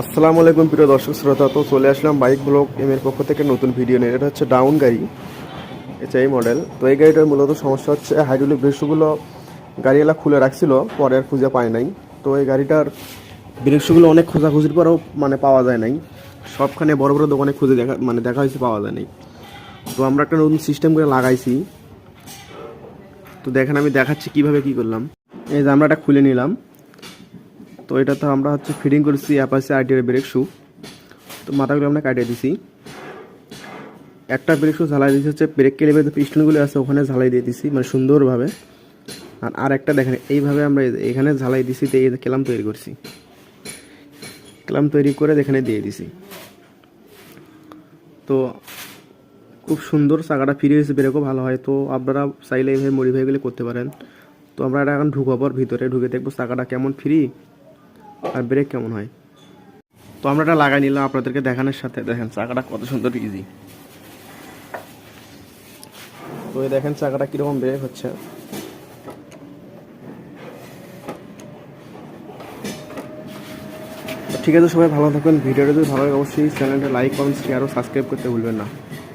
আসসালামু আলাইকুম প্রিয় দর্শক শ্রোতা, তো চলে আসলাম বাইক ব্লগ এম এর পক্ষ থেকে নতুন ভিডিও নিয়ে। এটা হচ্ছে ডাউন গাড়ি, এটা এই মডেল। তো এই গাড়িটার মূলত সমস্যা হচ্ছে, হাইড্রোলিক ব্রেকশুগুলো গাড়িওয়ালা খুলে রাখছিল, পরে আর খুঁজে পায় নাই। তো এই গাড়িটার ব্রেকশুগুলো অনেক খোঁজাখুঁজির পরেও মানে পাওয়া যায় নাই। সবখানে বড় বড় দোকানে খুঁজে দেখা মানে দেখা হয়েছে, পাওয়া যায় নাই। তো আমরা একটা নতুন সিস্টেম করে লাগাইছি। তো দেখেন আমি দেখাচ্ছি কীভাবে কি করলাম। এই যে আমরা এটা খুলে নিলাম। তো এটা তো আমরা হচ্ছে ফিটিং করেছি অ্যাপাসে আইটির ব্রেক শু তো মাথাগুলো আমরা কাটিয়ে দিছি। একটা ব্রেক শু ঝালাই দিয়েছি, হচ্ছে ব্রেক কেলিপের যে পিস্টনগুলো আছে, ওখানে ঝালাই দিয়ে দিছি মানে সুন্দরভাবে। আর আর একটা দেখেন, এইভাবে আমরা এখানে ঝালাই দিছি, তো এই কেলাম তৈরি করছি। কেলাম তৈরি করে এখানে দিয়ে দিছি। তো খুব সুন্দর চাকাটা ফিরে হয়েছে ব্রেকও ভালো হয়। তো আপনারা চাইলে এইভাবে মডিফাই গুলো করতে পারেন। তো আমরা এটা এখন ঢুকাবো ভিতরে, ঢুকে দেখব চাকাটা কেমন ফ্রি আর ব্রেক কেমন হয়? তো আমরা এটা লাগাই নিলাম আপনাদেরকে দেখানোর সাথে। দেখেন, চাকাটা কত সুন্দর ইজি তো এই দেখেন, চাকাটা কীরকম ব্রেক হচ্ছে। ঠিক আছে সবাই, ভালো থাকবেন। ভিডিওটা যদি ভালো লাগে, অবশ্যই চ্যানেলটা লাইক কমেন্ট শেয়ার ও সাবস্ক্রাইব করতে ভুলবেন না।